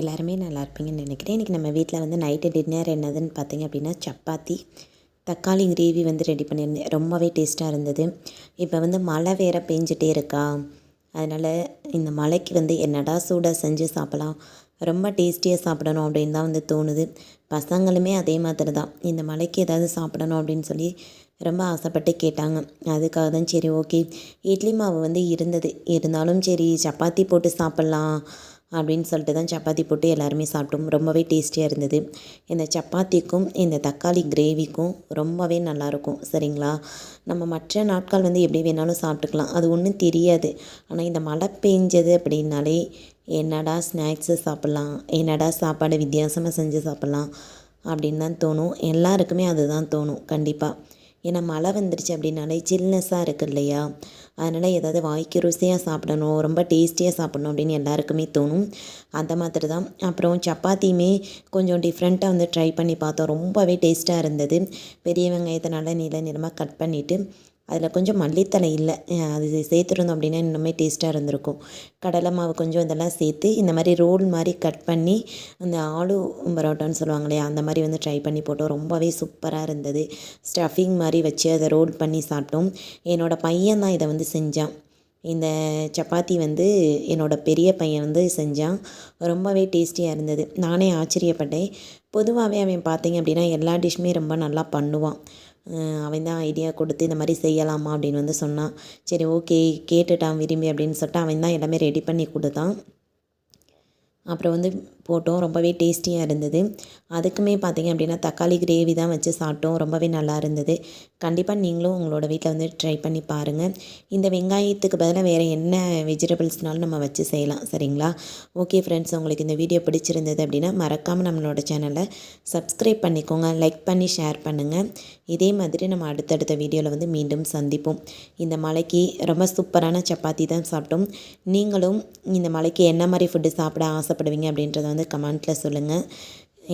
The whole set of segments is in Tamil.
எல்லாருமே நல்லா இருப்பீங்கன்னு நினைக்கிறேன். இன்றைக்கி நம்ம வீட்டில் வந்து நைட்டு டின்னர் என்னதுன்னு பார்த்தீங்க அப்படின்னா சப்பாத்தி தக்காளி கிரேவி வந்து ரெடி பண்ணியிருந்தேன். ரொம்பவே டேஸ்ட்டாக இருந்தது. இப்போ வந்து மழை வேறு பெஞ்சிட்டே இருக்கா? அதனால் இந்த மழைக்கு வந்து என்னடா சூடாக செஞ்சு சாப்பிட்லாம்? ரொம்ப டேஸ்டியாக சாப்பிடணும் அப்படின்னு தான் வந்து தோணுது. பசங்களுமே அதே மாதிரி தான். இந்த மலைக்கு ஏதாவது சாப்பிடணும் அப்படின்னு சொல்லி ரொம்ப ஆசைப்பட்டு கேட்டாங்க. அதுக்காக தான் சரி ஓகே இட்லி மாவு வந்து இருந்தது. இருந்தாலும் சரி சப்பாத்தி போட்டு சாப்பிட்லாம். அப்படின்னு சொல்லிட்டு தான் சப்பாத்தி போட்டு எல்லாருமே சாப்பிட்டோம். ரொம்பவே டேஸ்டியாக இருந்தது. இந்த சப்பாத்திக்கும் இந்த தக்காளி கிரேவிக்கும் ரொம்பவே நல்லாயிருக்கும். சரிங்களா? நம்ம மற்ற நாட்கள் வந்து எப்படி வேணாலும் சாப்பிட்டுக்கலாம். அது ஒன்றும் தெரியாது. ஆனால் இந்த மழை பெஞ்சது அப்படின்னாலே என்னடா ஸ்நாக்ஸு சாப்பிட்லாம்? என்னடா சாப்பாடு வித்தியாசமாக செஞ்சு சாப்பிட்லாம்? அப்படின்னு தான் தோணும். எல்லாருக்குமே அதுதான் தோணும். கண்டிப்பாக ஏன்னா மழை வந்துருச்சு அப்படின்னாலே சில்னஸ்ஸாக இருக்குது இல்லையா? அதனால் ஏதாவது வாய்க்கு ருசியாக சாப்பிடணும் ரொம்ப டேஸ்டியாக சாப்பிடணும் அப்படின்னு எல்லாருக்குமே தோணும். அந்த மாதிரி தான் அப்புறம் சப்பாத்தியுமே கொஞ்சம் டிஃப்ரெண்ட்டாக வந்து ட்ரை பண்ணி பார்த்தோம். ரொம்பவே டேஸ்ட்டாக இருந்தது. பெரிய வெங்காயத்தை நல்லா நீள நிறமாக கட் பண்ணிவிட்டு அதில் கொஞ்சம் மல்லித்தலை இல்லை. அது சேர்த்துருந்தோம் அப்படின்னா இன்னுமே டேஸ்ட்டாக இருந்திருக்கும். கடலை மாவு கொஞ்சம் இதெல்லாம் சேர்த்து இந்த மாதிரி ரோல் மாதிரி கட் பண்ணி அந்த ஆலு பரோட்டான்னு சொல்லுவாங்க இல்லையா அந்த மாதிரி வந்து ட்ரை பண்ணி போட்டோம். ரொம்பவே சூப்பராக இருந்தது. ஸ்டஃபிங் மாதிரி வச்சு அதை ரோல் பண்ணி சாப்பிட்டோம். என்னோடய பையன் தான் இதை வந்து செஞ்சான். இந்த சப்பாத்தி வந்து என்னோடய பெரிய பையன் வந்து செஞ்சான். ரொம்பவே டேஸ்டியாக இருந்தது. நானே ஆச்சரியப்பட்டேன். பொதுவாகவே அவன் பார்த்தீங்க அப்படின்னா எல்லா டிஷ்ஷுமே ரொம்ப நல்லா பண்ணுவான். அவன் தான் ஐடியா கொடுத்து இந்த மாதிரி செய்யலாமா அப்படின்னு வந்து சொன்னான். சரி ஓகே கேட்டுட்டான் விரும்பி அப்படின்னு சொல்லிட்டு அவன் தான் எல்லாமே ரெடி பண்ணி கொடுத்தான். அப்புறம் வந்து போட்டோம். ரொம்பவே டேஸ்டியாக இருந்தது. அதுக்குமே பார்த்திங்க அப்படின்னா தக்காளி கிரேவி தான் வச்சு சாப்பிட்டோம். ரொம்பவே நல்லா இருந்தது. கண்டிப்பாக நீங்களும் உங்களோட வீட்டில் வந்து ட்ரை பண்ணி பாருங்கள் இந்த வெங்காயத்துக்கு பதிலாக வேறு என்ன வெஜிடபிள்ஸ்னாலும் நம்ம வச்சு செய்யலாம். சரிங்களா? ஓகே ஃப்ரெண்ட்ஸ் உங்களுக்கு இந்த வீடியோ பிடிச்சிருந்தது அப்படின்னா மறக்காமல் நம்மளோட சேனலை சப்ஸ்கிரைப் பண்ணிக்கோங்க. லைக் பண்ணி ஷேர் பண்ணுங்கள் இதே மாதிரி நம்ம அடுத்தடுத்த வீடியோவில் வந்து மீண்டும் சந்திப்போம். இந்த மலைக்கு ரொம்ப சூப்பரான சப்பாத்தி தான் சாப்பிட்டோம். நீங்களும் இந்த மலைக்கு என்ன மாதிரி ஃபுட்டு சாப்பிட ஆசைப்படுவீங்க அப்படின்றத வந்து கமெண்ட்டில் சொல்லுங்கள்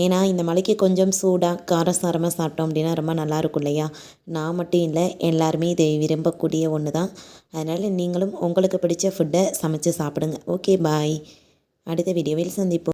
ஏன்னா இந்த மலைக்கு கொஞ்சம் சூடாக காரசாரமாக சாப்பிட்டோம் அப்படின்னா ரொம்ப நல்லாயிருக்கும் இல்லையா? நான் மட்டும் இல்லை எல்லாருமே இதை விரும்பக்கூடிய ஒன்று தான் அதனால் நீங்களும் உங்களுக்கு பிடிச்ச ஃபுட்டை சமைச்சு சாப்பிடுங்க. ஓகே பாய் அடுத்த வீடியோவில் சந்திப்போம்.